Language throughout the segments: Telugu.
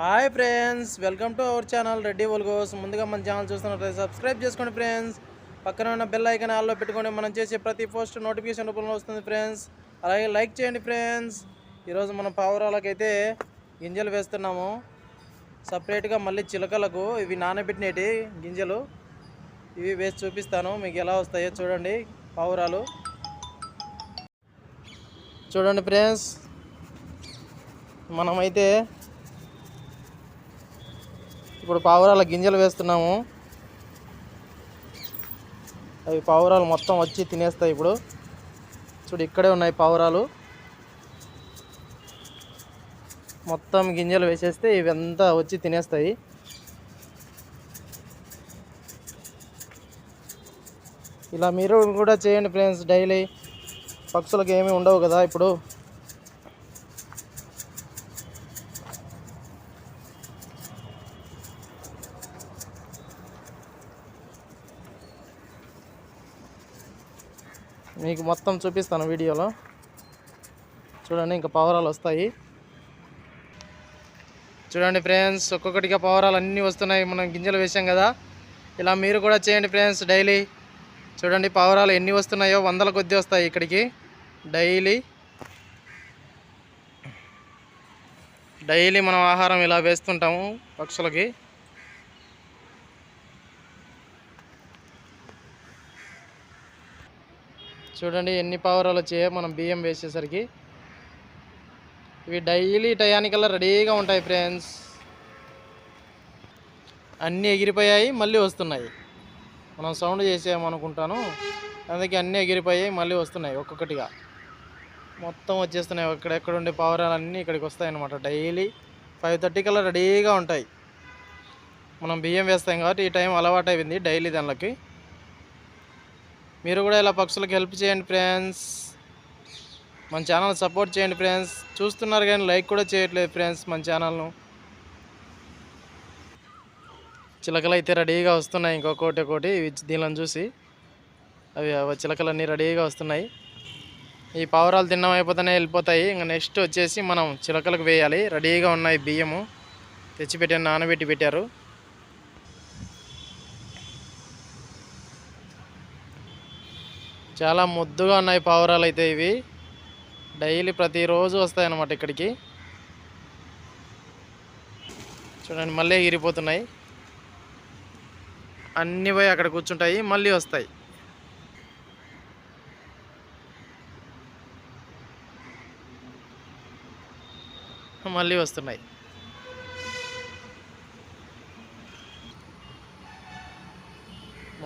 Hi friends welcome to our channel Reddy vlogs ముందుగా మన ఛానల్ చూస్తున్నట్లయితే సబ్స్క్రైబ్ చేసుకోండి ఫ్రెండ్స్. పక్కన ఉన్న బెల్ ఐకన్ ఆల్లో పెట్టుకొని మనం చేసే ప్రతి పోస్ట్ నోటిఫికేషన్ రూపంలో వస్తుంది ఫ్రెండ్స్. అలాగే లైక్ చేయండి ఫ్రెండ్స్. ఈరోజు మనం పావురాలకైతే గింజలు వేస్తున్నాము. సపరేట్గా మళ్ళీ చిలకలకు ఇవి నానబెట్టినటి గింజలు. ఇవి వేసి చూపిస్తాను. మీకు ఎలా వస్తాయో చూడండి పావురాలు. చూడండి ఫ్రెండ్స్. మనమైతే ఇప్పుడు పావురాల గింజలు వేస్తున్నాము. అవి పావురాలు మొత్తం వచ్చి తినేస్తాయి ఇప్పుడు. చూడు ఇక్కడే ఉన్నాయి పావురాలు. మొత్తం గింజలు వేసేస్తే ఇవంతా వచ్చి తినేస్తాయి. ఇలా మీరు కూడా చేయండి ఫ్రెండ్స్ డైలీ. పక్షులకు ఏమీ ఉండవు కదా ఇప్పుడు. మీకు మొత్తం చూపిస్తాను వీడియోలో. చూడండి ఇంకా పావురాలు వస్తాయి. చూడండి ఫ్రెండ్స్ ఒక్కొక్కటిగా పావురాలు అన్నీ వస్తున్నాయి. మనం గింజలు వేసాం కదా. ఇలా మీరు కూడా చేయండి ఫ్రెండ్స్ డైలీ. చూడండి పావురాలు ఎన్ని వస్తున్నాయో వందల కొద్దీ వస్తాయి ఇక్కడికి. డైలీ. డైలీ మనం ఆహారం ఇలా వేస్తుంటాము పక్షులకి. చూడండి ఎన్ని పావురాలు వచ్చాయో మనం బియ్యం వేసేసరికి. ఇవి డైలీ టయానికల్లా రెడీగా ఉంటాయి ఫ్రెండ్స్. అన్నీ ఎగిరిపోయాయి మళ్ళీ వస్తున్నాయి. మనం సౌండ్ చేసామనుకుంటాను అందుకే అన్నీ ఎగిరిపోయాయి మళ్ళీ వస్తున్నాయి ఒక్కొక్కటిగా. మొత్తం వచ్చేస్తున్నాయి ఎక్కడెక్కడ ఉండే పావురాలు అన్నీ ఇక్కడికి వస్తాయి అన్నమాట డైలీ ఫైవ్ థర్టీ కల్లా రెడీగా ఉంటాయి. మనం బియ్యం వేస్తాం కాబట్టి ఈ టైం అలవాటు అయింది డైలీ దానిలోకి. మీరు కూడా ఇలా పక్షులకు హెల్ప్ చేయండి ఫ్రెండ్స్ మన ఛానల్ సపోర్ట్ చేయండి ఫ్రెండ్స్ చూస్తున్నారు కానీ లైక్ కూడా చేయట్లేదు ఫ్రెండ్స్ మన ఛానల్ను చిలకలు అయితే రెడీగా వస్తున్నాయి. ఇంకొకటి ఒకటి దీనిని చూసి అవి అవి చిలకలన్నీ రెడీగా వస్తున్నాయి. ఈ పావురాలు తిన్నం అయిపోతేనే వెళ్ళిపోతాయి. ఇంకా నెక్స్ట్ వచ్చేసి మనం చిలకలకు వేయాలి. రెడీగా ఉన్నాయి బియ్యము. తెచ్చిపెట్టాను నానబెట్టి పెట్టారు. చాలా ముద్దుగా ఉన్నాయి పావురాలు అయితే ఇవి. డైలీ ప్రతిరోజు వస్తాయి అన్నమాట ఇక్కడికి. చూడండి మళ్ళీ ఎగిరిపోతున్నాయి అన్నీ పోయి అక్కడ కూర్చుంటాయి మళ్ళీ వస్తాయి. మళ్ళీ వస్తున్నాయి.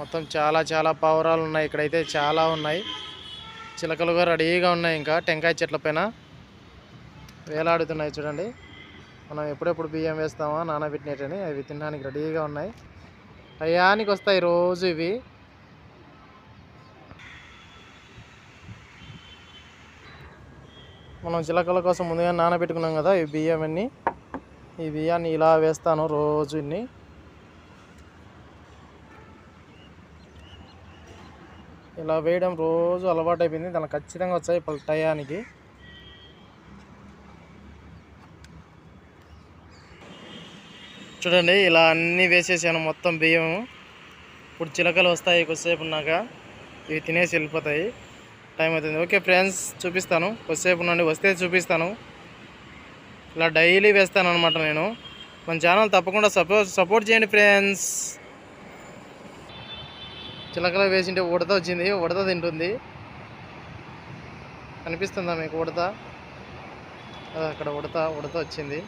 మొత్తం చాలా చాలా పావురాలు ఉన్నాయి. ఇక్కడైతే చాలా ఉన్నాయి. చిలకలు కూడా రెడీగా ఉన్నాయి ఇంకా టెంకాయ చెట్ల పైన. వేలాడుతున్నాయి చూడండి. మనం ఎప్పుడెప్పుడు బియ్యం వేస్తామో నానబెట్టినట్టని అవి తినడానికి రెడీగా ఉన్నాయి. టయానికి వస్తాయి రోజు ఇవి. మనం చిలకల కోసం ముందుగా నానబెట్టుకున్నాం కదా ఈ బియ్యం అన్నీ. ఈ బియ్యాన్ని ఇలా వేస్తాను రోజు ఇలా వేయడం రోజు అలవాటు అయిపోయింది దానికి ఖచ్చితంగా వచ్చాయి ఇప్పుడు టయానికి. చూడండి ఇలా అన్నీ వేసేసాను మొత్తం బియ్యం. ఇప్పుడు చిలకలు వస్తాయి కొద్దిసేపు ఉన్నాక. ఇవి తినేసి వెళ్ళిపోతాయి. టైం అవుతుంది. ఓకే ఫ్రెండ్స్ చూపిస్తాను. కొద్దిసేపు నుండి వస్తే చూపిస్తాను. ఇలా డైలీ వేస్తాను అనమాట నేను. మన ఛానల్ తప్పకుండా సపోర్ట్ సపోర్ట్ చేయండి ఫ్రెండ్స్. చిలకలు వేసింటే ఉడత వచ్చింది ఉడత తింటుంది. కనిపిస్తుందా మీకు ఉడత? అక్కడ ఉడత ఉడత వచ్చింది.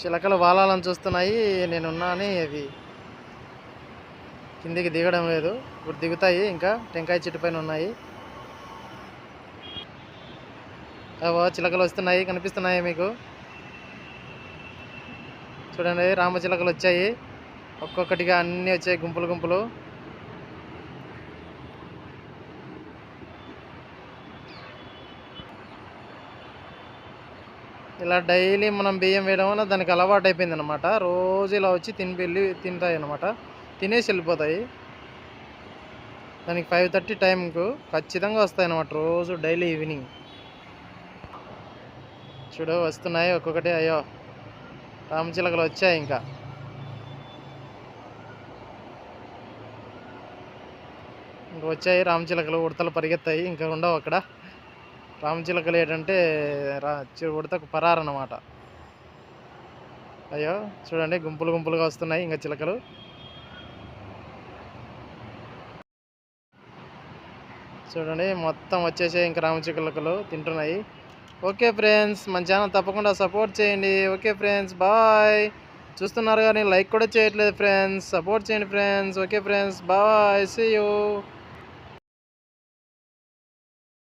చిలకలు వాలాలని చూస్తున్నాయి నేనున్నా అని అవి కిందికి దిగడం లేదు. ఇప్పుడు దిగుతాయి ఇంకా టెంకాయ చెట్టు పైన ఉన్నాయి. అవో చిలకలు వస్తున్నాయి కనిపిస్తున్నాయి మీకు? చూడండి రామ చిలకలు వచ్చాయి. ఒక్కొక్కటిగా అన్నీ వచ్చాయి గుంపులు గుంపులు. ఇలా డైలీ మనం బియ్యం వేయడం వల్ల దానికి అలవాటు అయిపోయింది అనమాట రోజు ఇలా వచ్చి తిని వెళ్ళి తింటాయి అనమాట తినేసి వెళ్ళిపోతాయి. దానికి ఫైవ్ థర్టీ టైంకు ఖచ్చితంగా వస్తాయి అనమాట రోజు డైలీ ఈవినింగ్. చూడు వస్తున్నాయి ఒక్కొక్కటి. అయ్యో రామచిలకలు వచ్చాయి ఇంకా. వచ్చాయి. రామచిలకలు ఉడతలు పరిగెత్తాయి. ఇంకా ఉండవు అక్కడ. రామచిలకలు ఏంటంటే రా ఉడతకు పరారన్నమాట. అయ్యో చూడండి గుంపులు గుంపులుగా వస్తున్నాయి ఇంకా చిలకలు. చూడండి మొత్తం వచ్చేసి ఇంకా రామచిలకలు తింటున్నాయి. ఓకే ఫ్రెండ్స్ మన ఛానల్ తప్పకుండా సపోర్ట్ చేయండి. Okay friends bye. చూస్తున్నారు కానీ లైక్ కూడా చేయట్లేదు ఫ్రెండ్స్. సపోర్ట్ చేయండి friends. Okay friends bye. See you